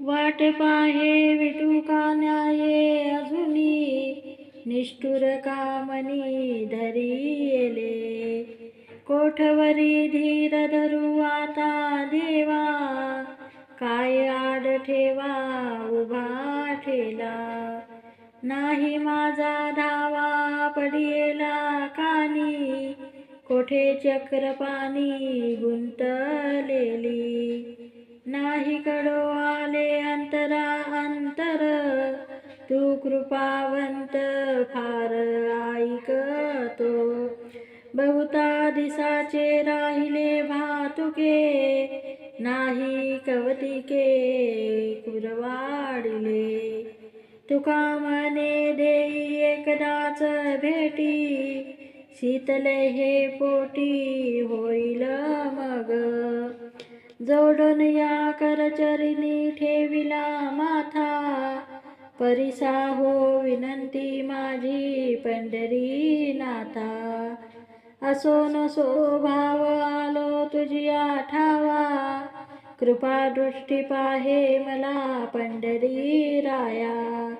वाट पाहे विटू का न्याये अजुनी निष्ठुर कामनी धरिले कोठवरी धीर धरू आता देवा काय आड ठेवा उभा ठेला. नाही माझा धावा पडिला कानी कोठे चक्रपाणी गुंतलेली. कृपावंत फार ऐकतो बहुता दिसाचे राहिले भातुके नाही कवतिके कुरवाडिले. तुका मने देई एकदाच भेटी शीतले हे पोटी होईल मग. जोडून या करचरिणी ठेविला माथा परिसा हो विनंती माझी पंढरी नाथा. असो नसो भाव आलो तुझी आठावा. कृपा दृष्टी पाहे मला पंढरी राया.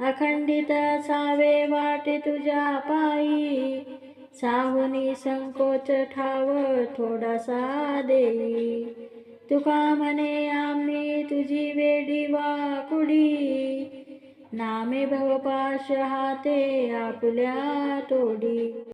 अखंडित सावे वाटे तुझ्या पायी. साहुनी संकोच ठाव थोडासा देई. तुका म्हणे आम्ही तुझी वेडी वाकुडी नामे भवपाश हाते आपल्या तोडी.